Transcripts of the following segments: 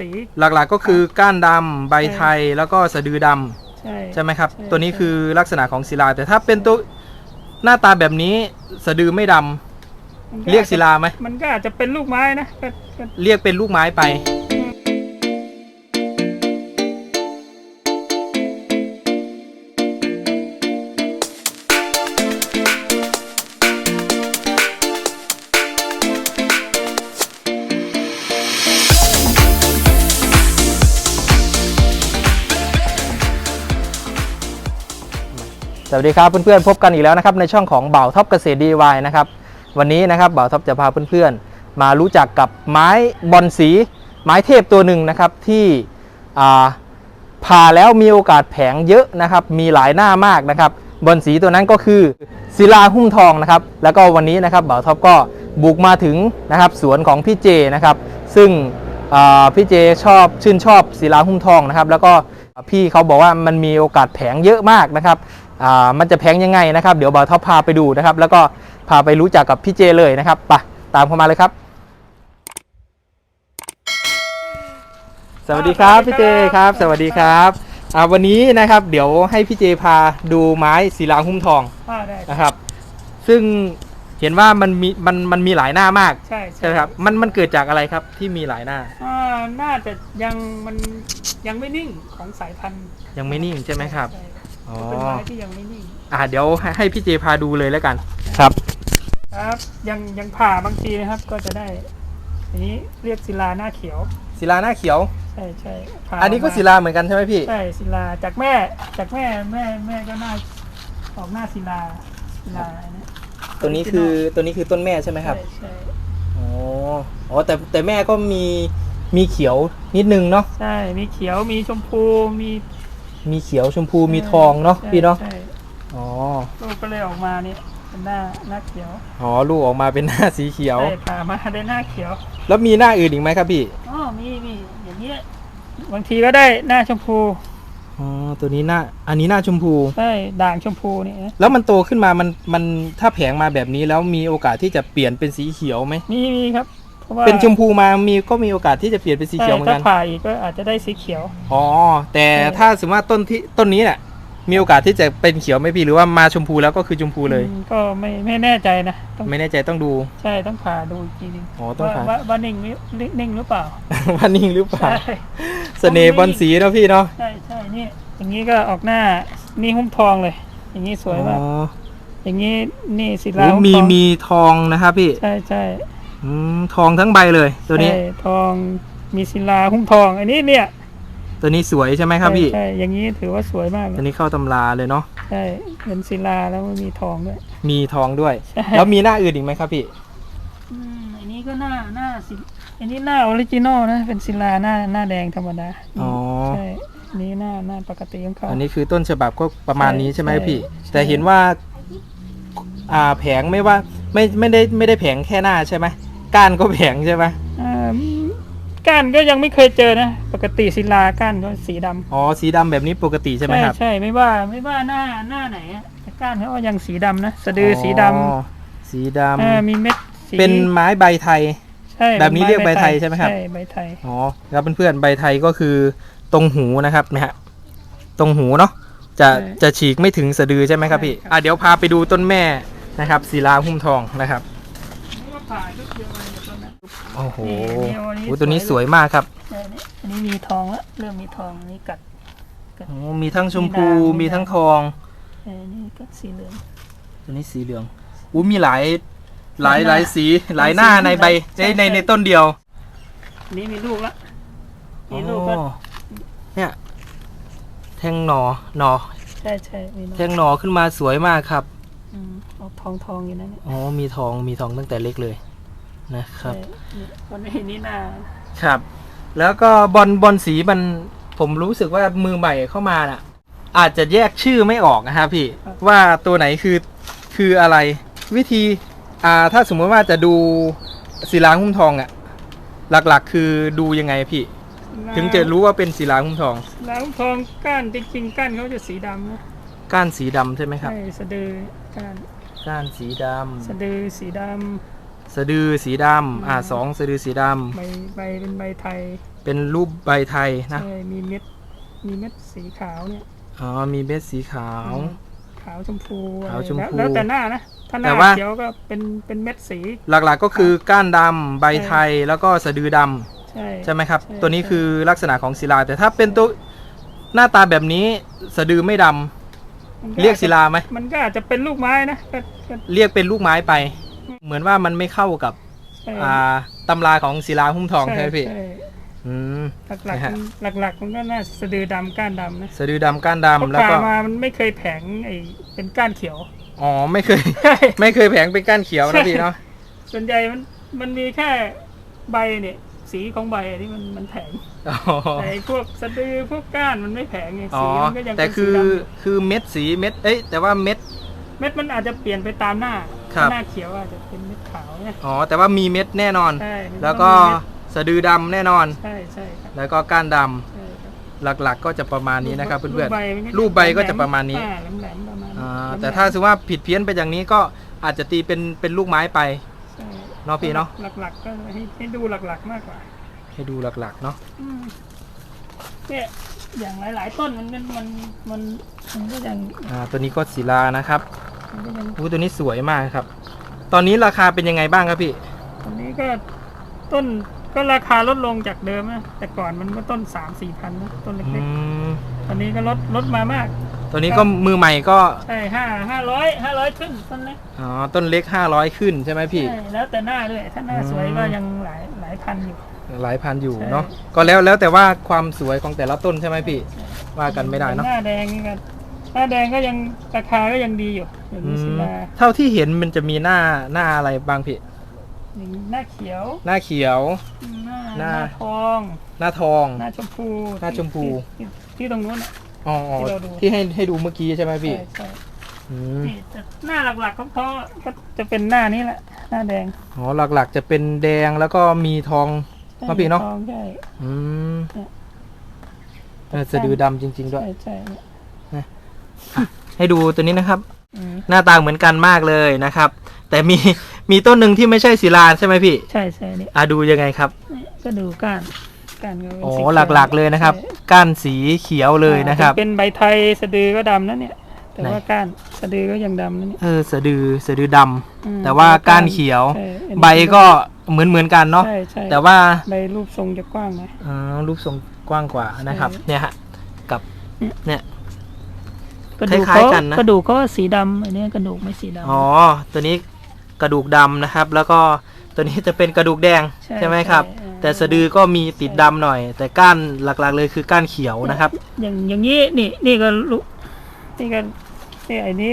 สี หลักๆก็คือก้านดำใบไทยแล้วก็สะดือดำใช่ ใช่ไหมครับ ใช่ตัวนี้ใช่ คือลักษณะของศิลา แต่ถ้าเป็นตัวหน้าตาแบบนี้สะดือไม่ดำมันเรียกศิลาไหมมันก็อาจจะเป็นลูกไม้นะก็ก็เรียกเป็นลูกไม้ไป สวัสดีครับเพื่อนๆพบกันอีกแล้วนะครับในช่องของเบ่าท็อปเกษตรดีวายนะครับวันนี้นะครับเบ่าท็อปจะพาเพื่อนๆมารู้จักกับไม้บอนสี ไม้เทพตัวหนึ่งนะครับที่ผ่าแล้วมีโอกาสแผงเยอะนะครับ มีหลายหน้ามากนะครับบอนสีตัวนั้นก็คือศิลาหุ้มทองนะครับ แล้วก็วันนี้นะครับเบ่าท็อปก็บุกมาถึงนะครับสวนของพี่เจนะครับ ซึ่งพี่เจชอบชื่นชอบศิลาหุ้มทองนะครับ แล้วก็พี่เขาบอกว่ามันมีโอกาสแผงเยอะมากนะครับ มันจะแพงยังไงนะครับ เดี๋ยวบ่าวท็อปพาไปดูนะครับ แล้วก็พาไปรู้จักกับพี่เจเลยนะครับไปตามเข้ามาเลยครับ สวัสดีครับพี่เจครับ สวัสดีครับอ่าวันนี้นะครับเดี๋ยวให้พี่เจพาดูไม้ศิลาหุ้มทองว่าได้นะครับ ซึ่งเห็นว่ามันมีมันมันมีหลายหน้ามากใช่ใช่ไหมครับมันมันเกิดจากอะไรครับที่มีหลายหน้าอ่าน่าจะยังมันยังไม่นิ่งของสายพันธุ์ยังไม่นิ่งใช่ไหมครับใช่ อ๋อเป็นไม้ที่ยังไม่นิ่งอ่าเดี๋ยวให้ให้พี่เจพาดูเลยแล้วกัน ครับ ครับ ยังยังผ่าบางทีนะครับ ก็จะได้อันนี้เรียกศิลาหน้าเขียว ศิลาหน้าเขียว ใช่ใช่ผ่าอันนี้ก็มาศิลาเหมือนกันใช่ไหมพี่ ใช่ศิลาจากแม่จากแม่แม่แม่ก็หน้าออกหน้าศิลาศิลาอันนี้ตัวนี้คือตัวนี้คือต้นแม่ใช่ไหมครับ ใช่ใช่อ๋ออ๋อแต่แต่แม่ก็มีมีเขียวนิดนึงเนาะ ใช่มีเขียวมีชมพูมี มีเขียวชมพูมีทองเนาะใช่พี่เนาะใช่อ๋อลูกก็เลยออกมาเนี่ยเป็นหน้าหน้าเขียวอ๋อลูกออกมาเป็นหน้าสีเขียว ใช่ผ่ามาได้หน้าเขียวแล้วมีหน้าอื่นอีกไหมครับพี่อ๋อมีมีอย่างเงี้ยบางทีก็ได้หน้าชมพูอ๋อตัวนี้หน้าอันนี้หน้าชมพูใช่ด่างชมพูเนี่ยนะแล้วมันโตขึ้นมามันมันถ้าแผงมาแบบนี้แล้วมีโอกาสที่จะเปลี่ยนเป็นสีเขียวไหมมีมีครับเพ ราะว่าเป็นชมพูมามีก็มีโอกาสที่จะเปลี่ยนเป็นสีเขียวเหมือนใช่กันถ้าผ่าอีกก็อาจจะได้สีเขียว อ๋อ แต่ใช่ถ้าสมมติว่าต้นที่ต้นนี้เนี่ยมีโอกาสที่จะเป็นเขียวไหมพี่หรือว่ามาชมพูแล้วก็คือชมพูเลยอืมก็ไม่ไม่แน่ใจนะต้องไม่แน่ใจต้องดู ใช่ต้องผ่าดูอีกทีหนึงอ๋อต้องผ่าว่าว่าว่านิ่งหรือนิ่งหรือเปล่าว่านิ่งหรือเปล่าใช่เสน่ห์บอลสีนะพี่เนาะใช่ใช่นี่อย่างนี้ก็ออกหน้านี่หุ้มทองเลย อย่างนี้สวยมากอ๋ออย่างนี้นี่ศิโอ้ลาหุ้มีทองมีทองนะครับพี่ ใช่ใช่ อืมทองทั้งใบเลย ตัวนี้ ใช่ทองมีศิลาหุ้มทอง อันนี้เนี่ยตัวนี้สวยใช่ไหมครับพี่ ใช่ใช่อย่างนี้ถือว่าสวยมากเลตัวยนี้เข้าตำราเลยเนาะ ใช่เป็นศิลาแล้วมันมีทองด้วย มีทองด้วย ใช่ แล้วมีหน้าอื่นอีกไหมครับพี่ อืมอันนี้ก็หน้าหน้าศิอันนี้หน้าออริจินอลนะ เป็นศิลาหน้าหน้าแดงธรรมดาอ๋อ ใช่อันนี้หน้าหน้าปกติของเขา อันนี้คือต้นฉบับก็ประมาณนี้ใช่ไหมใช่พี่ ใช่ แต่เห็นว่า อ่าแผงไม่ว่าไม่ไม่ได้ไม่ได้แผงแค่หน้าใช่ไหม ก้านก็แผงใช่ไหมอ่าก้านก็ยังไม่เคยเจอนะ ปกติศิลาก้านก็สีดำอ๋อสีดำแบบนี้ปกติใช่ไหมครับใช่ไม่ว่าไม่ว่าหน้าหน้าไหนอะแต่ก้านเขาก็ยังสีดำนะสะดือสีดอ๋อสีดำอ่ามีเม็ดสีำเป็นไม้ใบไทย ใช่แบบนี้ป็เรียกใบไทยใช่ไหมครับ ใช่ใบไทย อ๋อครับเพื่อนๆใบไทยก็คือตรงหูนะครับนะฮะตรงหูเนาะจะจะฉีกไม่ถึงสะดือใช่ไหมครับพี่อะเดี๋ยวพาไปดูต้นแม่นะครับศิลาหุ้มทองนะครับนี่ก็ผ่าชุดเดียวกันกับต้นนั้น โอ้โหนี่อันนี้โอ้ตัวนี้สสวยวยมากครับใช่นี่อันนี้มีทองละเริ่มมีทองอันนี้กัด โอ้มีทั้งชมพูมีด่างมีทั้งทอง เอันนี้กัดสีเหลือง ตัวนี้สีเหลืองอู้มีหลายหลายหหลาลายยสีหลายหน้าหลายสีในใบใช่ในในใช่ ในต้นเดียวอันนี้มีลูกละมีลูกก็อ๋อเนี่ยแทงหนอหนอใช่ใช่มีลูกแทงหนอขึ้นมาสวยมากครับ อืมออกทองทองอยู่นั่นเนี่ยอ๋อมีทองมีทองตั้งแต่เล็กเลย นะครับใช่นี่วันนี้นี่หน้าครับ แล้วก็บอลบอลสีมันผมรู้สึกว่ามือใหม่เข้ามาน่ะ อาจจะแยกชื่อไม่ออกนะครับพี่ว่าตัวไหนคือคืออะไร วิธีอ่าถ้าสมมติว่าจะดูศิลาหุ้มทองอะ่ะ หลักๆ คือดูยังไงพี่ ถึงจะรู้ว่าเป็นศิลาหุ้มทองแล้วทองก้านจริงๆก้านเขาจะสีดำนะก้านสีดำใช่ไหมครับใช่สะดือก้านก้านสีดสะดือสีดำ สะดือสีดำอ่าสองสะดือสีดำใบใบเป็นใบไทยำเป็นรูปใบไทยนะใช่มีเม็ดมีเม็ดสีขาวเนี่ยอ๋อมีเม็ดสีขาว ขาวชมพูขาวชมพูแล้วแล้วแต่หน้านะถ้าหแต่น้าว่า เขียวก็เป็นเป็นเม็ดสี หลักๆก็คือก้านดำใบไทยแล้วก็สะดือดำใช่ใช่ไหมครับ ใช่ ตัวนี้ใช่คือลักษณะของศิลา แต่ถ้าเป็นตัวหน้าตาแบบนี้สะดือไม่ดำมันเรียกศิลาไหมมันก็อาจจะเป็นลูกไม้นะก็ก็เรียกเป็นลูกไม้ไป เหมือนว่ามันไม่เข้ากับใช่อ่าตำราของศิลาหุ้มทองใช่ไหมพี่ ใช่อืม หลักนะๆฮะมันหลัก ๆ มันก็น่าสะดือดำก้านดำนะสะดือดำก้านเพราะดำแล้วผ่าก็ มามันไม่เคยแผงไอ้เป็นก้านเขียว อ๋อไม่เคยใช่ไม่เคยแผงเป็นก้านเขียวใช่นะพี่เนาะ ส่วนใหญ่มันมันมีแค่ใบเนี่ย สีของใบที่มันมันแผงอ๋อแต่ไอ้พวกสะดือพวกก้านมันไม่แผงไงอ๋อสีมันก็ยังแต่เป็นคืสีอดคือเม็ดสีเม็ด เอ้ยแต่ว่าเม็ดำเม็ดมันอาจจะเปลี่ยนไปตามหน้า ครับ หน้าเขียวอาจจะเป็นเม็ดขาวเนี่ยอ๋อ แต่ว่ามีเม็ดแน่นอน ใช่มันแล้วก็ต้องมีเม็ดสะดือดำแน่นอน ใช่ใช่ครับแล้วก็ก้านดำใช่ครับหลักๆ ก็จะประมาณนี้นะครับเพื่อนรูปใบมันๆรูปใบก็จะประมาณนี้อ่แหลมๆประมาณนี้อ่าหลมๆแต่ถ้าสมมติว่าผิดเพี้ยนไปอย่างนี้ก็อาจจะตีเป็นเป็นลูกไม้ไปใช่เนาะพี่เนาะหลักๆ ก็ให้ให้ดูหลักๆมากกว่าให้ดูหลักๆเนาะ อืมเนี่ยอย่างหลาย ๆ ต้นมันมันมันมันมันก็ยังอ่าตัวนี้ก็ศิลานะครับมันก็ยัง อู้ตัวนี้สวยมากครับ ตอนนี้ราคาเป็นยังไงบ้างครับพี่ ตอนนี้ก็ต้นก็ราคาลดลงจากเดิมนะแต่ก่อนมันก็ต้นสามสี่พันนะต้นอืเล็กมๆตอนนี้ก็ลดลดมามากตัวนี้ก็มือใหม่ก็ใช่ห้าห้าร้อยห้าร้อยขึ้นต้นเล็กอ๋อต้นเล็ก500ขึ้นใช่ไหมพี่ใช่แล้วแต่หน้าด้วยถ้าหน้าอืมสวยก็ยังหลายหลายพันอยู่ หลายพันอยู่ใช่เนาะก็แล้วแล้วแต่ว่าความสวยของแต่ละต้นใช่ไหมพี่ ว่ากันไม่ได้เนาะหน้าแดงนี่ก็ หน้าแดงก็ยังราคาก็ยังดีอยู่อย่างอืนี้ศิมลาเท่าที่เห็นมันจะมีหน้าหน้าอะไรบ้างพี่อย่างหน้าเขียว หน้าเขียวหน้าหน้าหน้าทอง หน้าทอง หน้าชมพู หน้าชมพู ที่ที่ที่ตรงนู้นน่ะอ๋อที่เราดูที่ให้ให้ดูเมื่อกี้ใช่ไหมพี่ใช่ใช่อืมนี่แต่หน้าหลักๆของเขาก็จะเป็นหน้านี้แหละ หน้าแดง อ๋อหลักๆจะเป็นแดงแล้วก็มีทองใช่ครับพี่เนอะทองใช่อืมเนี่ยเออสะดือดำจริง ๆ ด้วย ใช่ใช่เนี่ย ให้ดูตัวนี้นะครับอืมหน้าตาเหมือนกันมากเลยนะครับ แต่มีมีต้นหนึ่งที่ไม่ใช่ศิลาใช่ไหมพี่ ใช่ใช่เนี่ยอะดูยังไงครับนี่ก็ดูก้านก้านก็เป็นโอ้สีขียวหลักๆเลยนะครับใช่ก้านสีเขียวเลยนะครับ เป็นใบไทยสะดือก็ดำนะเนี่ย แต่ไหนว่าก้านสะดือก็ยังดำนะเนี่ย เออสะดือสะดือดำอืมแต่ว่าก้านเขียวใช่อันนี้ใบก็เหมือนเหมือนกันเนาะใช่ใช่แต่ว่าใบรูปทรงจะกว้างหน่อยอ๋อรูปทรงกว้างกว่านะครับใช่เนี่ยฮะกับเนี่ย กระดูกคล้ายเขาๆกันนะ กระดูกเขาสีดำอันนี้กระดูกไม่สีดำ อ๋อ ตัวนี้กระดูกดำนะครับ แล้วก็ตัวนี้จะเป็นกระดูกแดงใช่ใช่ไหมครับ ใช่ แต่สะดือก็มีติดดำหน่อย แต่ก้านหลักๆเลยคือก้านเขียวนะครับ อย่างอย่างนี้นี่นี่ก็ลูกนี่ก็นี่ไอ้นี้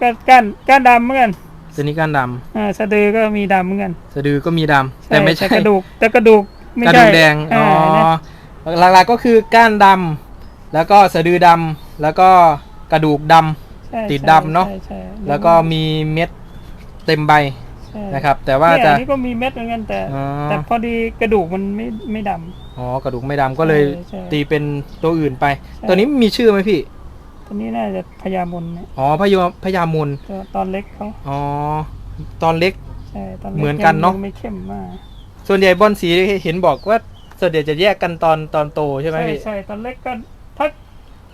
ก็ก้านก้านดำเหมือนกันตัวนี้ก้านดอ่าสะดือก็มีดำเหมือนกันำสะดือก็มีดำแต่ไม่ใช่กระดูกแต่กระดูกไม่กระใช่ดูกแดง อ๋อเนี่ยหลักๆก็คือก้านดำแล้วก็สะดือดำแล้วก็ กระดูกดำ ใช่ติดดำเนอะใช่ใช่แล้วก็มีเม็ดเต็มใบใช่นะครับ แต่ว่าเนี่ยจะ อันนี้ก็มีเม็ดเหมือนกันแต่ อ๋อ แต่พอดีกระดูกมันไม่ไม่ด อ๋อกระดูกไม่ดำก็เลยใช่ใช่ตีเป็นตัวอื่นไป ใช่ตัวนี้มีชื่อไหมพี่ำตัวนี้น่าจะพญามนเนี่ยอ๋อพยาพยามุนตัวตอนเล็กเขาอ๋อตอนเล็ก ใช่ตอนล็เหมือนกันเนอะ ยังไม่เข้มมากส่วนใหญ่บอลสีเห็นบอกว่าส่วนใหญ่จะแยกกันตอนตอนโตใช่ไหมใช่พี่ใช่ตอนเล็กก็ถ้า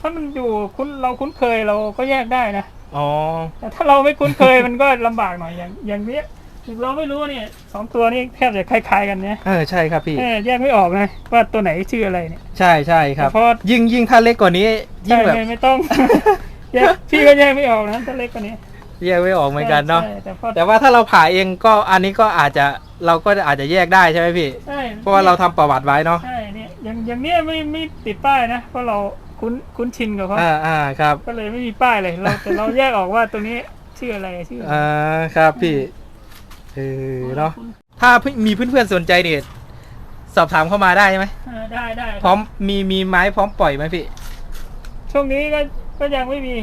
ถ้ามันอยู่คุ้นเราคุ้นเคยเราก็แยกได้นะอ๋อ แต่ถ้าเราไม่คุ้นเคยมันก็ลำบากหน่อยอย่างอย่างเนี้ยถึงเราไม่รู้เนี่ยสองตัวนี้แทบจะคล้ายๆกันเนี่ยเออใช่ครับพี่ เออแยกไม่ออกนะว่าตัวไหนชื่ออะไรเนี่ย ใช่ใช่ครับแต่พอยิ่งยิ่งถ้าเล็กกว่านี้ ยิ่ใช่งแบบไม่ไม่ต้องแยกพี่ก็แยกไม่ออกนะตัวเล็กกว่านี้แยกไม่ออกเหมือนกันเนาะใช่แต่พอแต่ว่าถ้าเราผ่าเองก็อันนี้ก็อาจจะเราก็อาจจะแยกได้ใช่ไหมพี่ใช่เพราะว่าเราทำประวัติไว้เนาะใช่เนี่ยอย่างอย่างเนี้ยไม่ไม่ติดป้ายนะเพราะเรา คุ้นคุ้นชินกับเขาอ่าอ่าครับ ก็เลยไม่มีป้ายเลยเราแต่เราแยกออกว่าตัวนี้ชื่ออะไรชื่ออะไรอ่าครับพี่เออเนาะถ้ามีเพื่อนๆสนใจเนี่ยสอบถามเข้ามาได้ไหมเออได้ได้พร้อมมีมีไม้พร้อมปล่อยไหมพี่ ช่วงนี้ก็ก็ยังไม่มี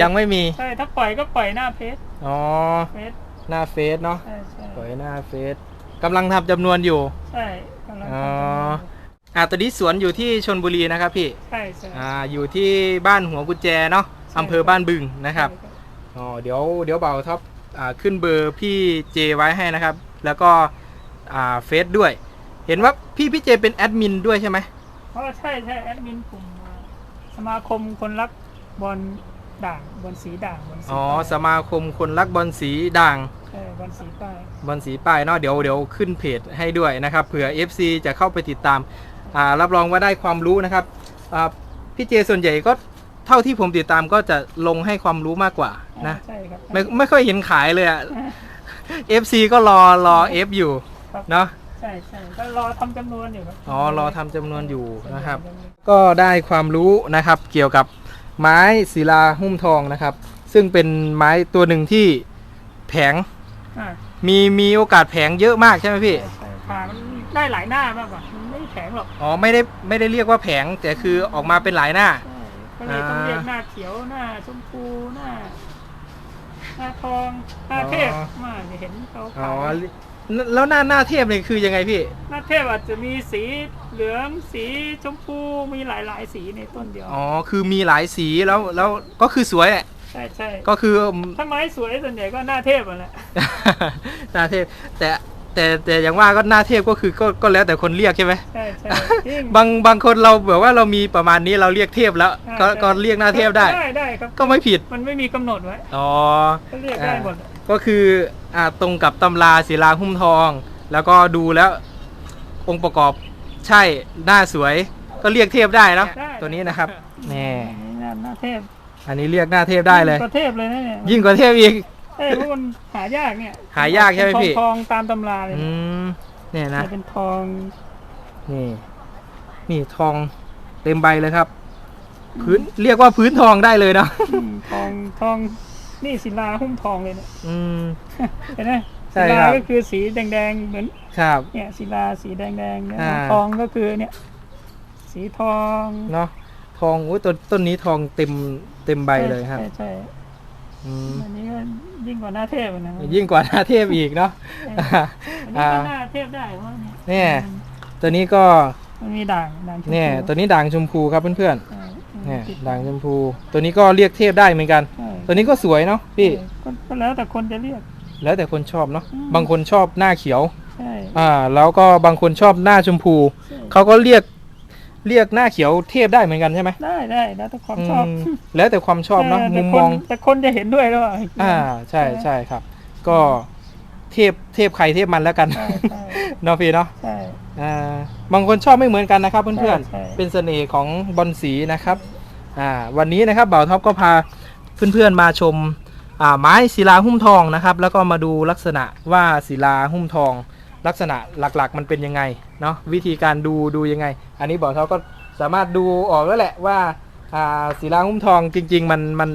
ยังไม่มีใช่ถ้าปล่อยก็ปล่อยหน้าเพจอ๋อเพจหน้าเฟซเนาะใช่ใช่ปล่อยหน้าเฟซกำลังทำจำนวนอยู่ ใช่กำลังอ๋อทำ อยู่อ่าตอนนี้สวนอยู่ที่ชนบุรีนะครับพี่ใช่ใช่อ่าอยู่ที่บ้านหัวกุญแจเนาะใช่อำเภอบ้านบึงนะครับใช่อ๋อเดี๋ยวเดี๋ยวเบาท็อปอ่าขึ้นเบอร์พี่เจไว้ให้นะครับ แล้วก็อ่าเฟซด้วย เห็นว่าพี่พี่เจเป็นแอดมินด้วยใช่ไหมเพราะว่าใช่ใช่แอดมินกลุ่มสมาคมคนรักบอลด่างบอลสีด่างบอลสีอ๋อป้ายสมาคมคนรักบอลสีด่างใช่บอลสีป้ายบอลสีป้ายเนาะเดี๋ยวเดี๋ยวขึ้นเพจให้ด้วยนะครับเผื่อ FC จะเข้าไปติดตามอ่า รับรองว่าได้ความรู้นะครับอ่าพี่เจส่วนใหญ่ก็เท่าที่ผมติดตามก็จะลงให้ความรู้มากกว่านะใช่ครับไม่ไม่ค่อยเห็นขายเลยอะ FC ก็รอรอ F อยู่ครับเนาะใช่ใช่ก็รอทำจำนวนอยู่ครับอ๋อรอทำจำนวนอยู่นะครับ ก็ได้ความรู้นะครับเกี่ยวกับไม้ศิลาหุ้มทองนะครับ ซึ่งเป็นไม้ตัวหนึ่งที่แผงอ่ามีมีโอกาสแผงเยอะมากใช่ไหมพี่ใช่ใช่ผ่ามัน ได้หลายหน้ามากกว่ามันไม่แข็งหรอกอ๋อไม่ได้ไม่ได้เรียกว่าแผงแต่คือออกมาเป็นหลายหน้าใช่ก็เลยต้องอ่าเรียกหน้าเขียวหน้าชมพูหน้าหน้าทองหน้าเทพอ๋อมาจะเห็นเขาอ๋อขายแล้วหน้าหน้าเทพเนี่ยคือยังไงพี่ หน้าเทพอาจจะมีสีเหลืองสีชมพูมีหลายหลายๆสีในต้นเดียวอ๋อคือมีหลายสีแล้วแล้วก็คือสวยแหละใช่ใช่ก็คือ ถ้าไม้สวยส่วนใหญ่ก็หน้าเทพอะแหละ หน้าเทพแต่ แต่แต่อย่างว่าก็หน้าเทพก็คือก็ก็แล้วแต่คนเรียกใช่ไหมใช่ใช่จริง บางบางคนเราแบบว่าเรามีประมาณนี้เราเรียกเทพแล้ว ก็ใช่ ก็เรียกหน้าเทพได้ ได้ได้ครับ ก็ไม่ผิดมันไม่มีกำหนดไว้อ๋อ ก็เรียกได้หมด ก็คืออ่าตรงกับตำราศิลาหุ้มทอง แล้วก็ดูแล้วองค์ประกอบใช่หน้าสวยก็เรียกเทพได้เนอะได้ ตัวนี้นะครับนี่นี่หน้าหน้าเทพอันนี้เรียกหน้าเทพได้เลย ก็เทพเลยนะเนี่ยยิ่งกว่าเทพอีก ใช่เพราะมันหายากเนี่ยหายากใช่ไหมพี่ทองๆตามตำราเลยอืมเนี่ยนะจะเป็นทองนี่นี่ทองเต็มใบเลยครับ พื้นเรียกว่าพื้นทองได้เลยเนาะอืมทองทองนี่ศิลาหุ้มทองเลยเนี่ยอืมเห็นไหมใช่ศิครัลาบก็คือสีแดงๆเหมือนครับ เนี่ยศิลาสีแดงๆเนี่ยอ่าทองก็คือเนี่ย สีทองเนาะทองอุ้ยต้นต้นนี้ทองเต็มเต็มใบเลยครับใช่ใช่ อืมอันนี้ก็ยิ่งกว่าหน้าเทพอะนะยิ่งกว่าหน้าเทพอีกเนาะใช่อันนี้ก็หน้าเทพได้เพราะเนี่ยเนี่ยตัวนี้ก็มันมีด่างด่างชมพูเนี่ยตัวนี้ด่างชมพูครับเพื่อนใช่ๆเนี่ยติด่างชมพู ตัวนี้ก็เรียกเทพได้เหมือนกันใช่ตัวนี้ก็สวยเนาะพี่ใช่ก็ก็แล้วแต่คนจะเรียก แล้วแต่คนชอบเนาะอืมบางคนชอบหน้าเขียวใช่อ่าแล้วก็บางคนชอบหน้าชมพูใช่เขาก็เรียก เรียกหน้าเขียวเทพได้เหมือนกันใช่ไหมได้ได้แล้วแต่ความชอบมแล้วแต่ความชอบเนาะแต่มุมคมองแต่คนจะเห็นด้วยหรือเปล่าอ่าใช่ใช่ครับ ก็เทพเทพใครเทพมันแล้วกัน ใช่ใช่ เนาะพี่เนาะใช่ อ่าบางคนชอบไม่เหมือนกันนะครับ เพื่อนใช่ๆเป็นเสน่ห์ของบอลสีนะครับอ่าวันนี้นะครับบ่าวท็อปก็พาเพื่อนๆมาชมอ่าไม้ศิลาหุ้มทองนะครับ แล้วก็มาดูลักษณะว่าศิลาหุ้มทอง ลักษณะหลักๆ มันเป็นยังไงเนาะวิธีการดูดูยังไง อันนี้บ่าวท็อปก็สามารถดูออกแล้วแหละว่าอ่าศิลาหุ้มทองจริง ๆ มันมัน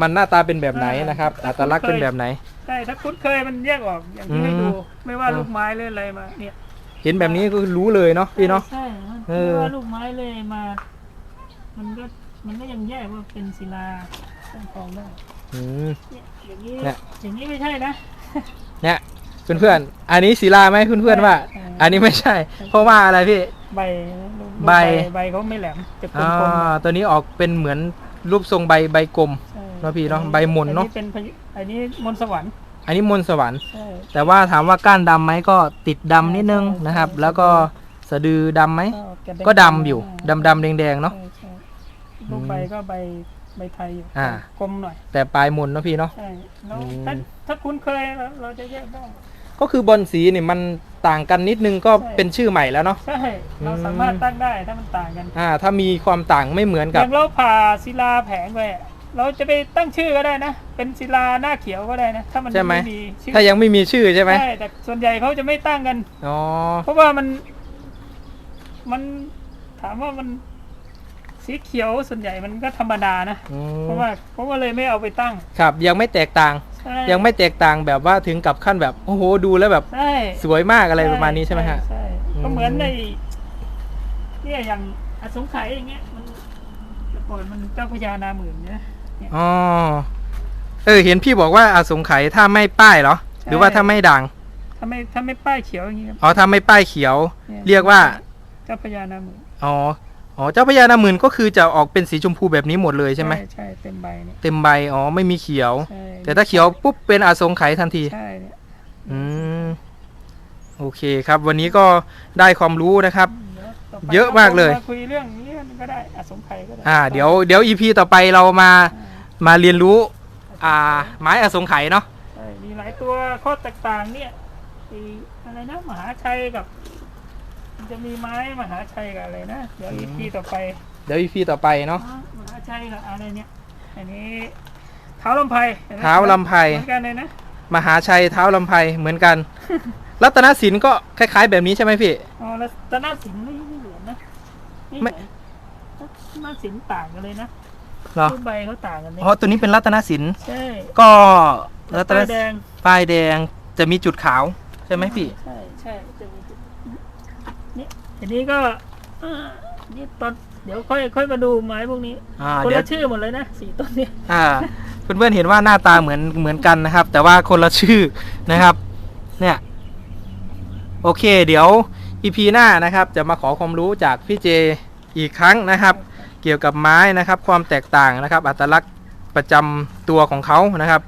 มันหน้าตาเป็นแบบไหนนะครับ อัตลักษณ์เป็นแบบไหนใช่ถ้าคุ้นเคยมันแยกออกอย่างที่ให้อืมดู ไม่ว่าอ่าลูกไม้หรืออะไรมาเนี่ยเห็นแบบนี้ก็รู้เลยเนาะพี่เนาะใช่ใช่เออไม่ว่าลูกไม้เลยมา มันก็มันก็ยังแยกว่าเป็นศิลาเป็นทองได้อืมเนี่ยอย่างนี้เนี่ยอย่างนี้ไม่ใช่นะเนี่ย เพื่อนๆอันนี้ศิลาไหมเพื่อนๆว่าใช่อันนี้ไม่ใช่ เพราะว่าอะไรพี่ ใบลูกใบ ใบเขาไม่แหลมจะกลอ่มๆาตัวนี้ออกเป็นเหมือนรูปทรงใบใบกลมใช่เนาะพี่เนาะใบมนเนาะ อัเป็นพยุอันนี้มนต์สวรรค์อันนี้มนต์สวรรค์ ใช่ แต่ว่าถามว่าก้านดำไหมก็ติดดำนิดนึงใช่นะครับ ใช่ แล้วก็สะดือดำไหมแดงๆก็ดำอยู่ดำดำๆแดงๆเนาะ ใช่ใช่ลูกใบก็ใบใบไทยอยู่อ่า กลมหน่อย แต่ปลายมนเนาะพี่เนาะ ใช่แล้วอืม ถ้าถ้าคุ้นเคยเราเราจะแยกได้ ก็คือบอลสีนี่มันต่างกันนิดนึงก็ใช่ เป็นชื่อใหม่แล้วเนาะ ใช่เราอืมสามารถตั้งได้ถ้ามันต่างกันอ่า ถ้ามีความต่างไม่เหมือนอกับ ย่างเราผ่าศิลาแผงไปอะเราจะไปตั้งชื่อก็ได้นะ เป็นศิลาหน้าเขียวก็ได้นะ ถ้ามันใช่ไหมมีชื่อถ้ายังไม่มีชื่อใช่ไหมใช่แต่ส่วนใหญ่เขาจะไม่ตั้งกัน อ๋อ เพราะว่ามัน มันถามว่ามันสีเขียวส่วนใหญ่มันก็ธรรมดานะ อืมเพราะว่าเพราะว่าเลยไม่เอาไปตั้ง ครับยังไม่แตกต่างใช่ ยังไม่แตกต่างแบบว่าถึงกับขั้นแบบโอ้โหดูแล้วแบบใช่สวยมากอะไรประมาณนี้ใช่ไหมฮะใช่อืมก็เหมือนในเนี่ยอย่างอสงไขยอย่างเงี้ยมันแต่ก่อนมันเจ้าพระยานาหมื่นเนี่ยอ๋อเออ เห็นพี่บอกว่าอาสงไขยถ้าไม่ป้ายเหรอ หรือว่าถ้าไม่ด่างถ้าไม่ถ้าไม่ป้ายเขียวอย่างงี้ครับอ๋อถ้าไม่ป้ายเขียวนี่เรียกว่าเจ้าพระยานาหมื่นอ๋อ อ๋อเจ้าพญานาคหมื่นก็คือจะออกเป็นสีชมพูแบบนี้หมดเลยใช่ไหมใช่เต็มใบเนี่ยเต็มใบอ๋อไม่มีเขียว ใช่แต่ถ้าเขียวปุ๊บเป็นอาสงไขยทันที ใช่เนี่ยอืมโอเคครับ วันนี้ก็ได้ความรู้นะครับเดี๋ยวต่ไปเยอะมากเลยคุยเรื่องนี้ก็ได้อสงไขยก็ได้อ่า เดี๋ยวเดี๋ยวอีพีต่อไปเรามามาเรียนรู้ อ่า ไม้อสงไขยเนาะ ใช่มีหลายตัวข้อแตกต่างเนี่ยไอ้อะไรนะมหาชัยกับมัน จะมีไม้มหาชัยกับอะไรนะ เดี๋ยวอีพีต่อไป เดี๋ยวอีพีต่อไปเนาะอ๋อมหาชัยกับอะไรเนี่ยอันนี้เท้าลำไพห็นไหมเท้าลำไพเหมือนกันเลยนะมหาชัยเท้าลำไพเหมือนกัน รัตนศิลป์ก็คล้าย ๆ แบบนี้ใช่ไหมพี่อ๋อแล้วตนาสินไม่ไม่เหมือนนะไม่ไม่เหมือนตนาสินต่างกันเลยนะเหรอรูปใบเขาต่างกันเลยอ๋อตัวนี้เป็นรัตนศิลป์ใช่ก็รัตนป้ายแดงป้ายแดงจะมีจุดขาวใช่ไหมพี่ ใช่ใช่จะมีจุดเนี่ย ทีนี้ก็อ่านี่ตอนเดี๋ยวค่อยค่อยมาดูไม้พวกนี้อ่าคนเดี๋ยวละชื่อหมดเลยนะสี่ต้นเนี่ยอ่าเพื่อนๆเห็นว่าหน้าตาเหมือนเหมือนกันนะครับ แต่ว่าคนละชื่อนะครับ เนี่ย โอเค เดี๋ยวอีพีหน้านะครับ จะมาขอความรู้จากพี่เจอีกครั้งนะครับ เกี่ยวกับไม้นะครับ ความแตกต่างนะครับ อัตลักษณ์ประจำตัวของเขานะครับ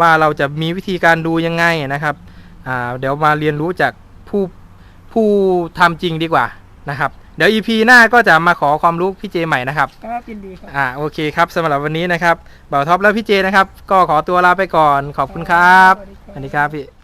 ว่าเราจะมีวิธีการดูยังไงนะครับอ่าเดี๋ยวมาเรียนรู้จากผู้ ผู้ทำจริงดีกว่านะครับ เดี๋ยว EP หน้าก็จะมาขอความรู้พี่เจใหม่นะครับครับยินดีครับ อ่าโอเคครับสำหรับวันนี้นะครับบ่าวท็อปและพี่เจนะครับ ก็ขอตัวลาไปก่อนขอบคุณครับสวัสดีครับสวัสดีครับพี่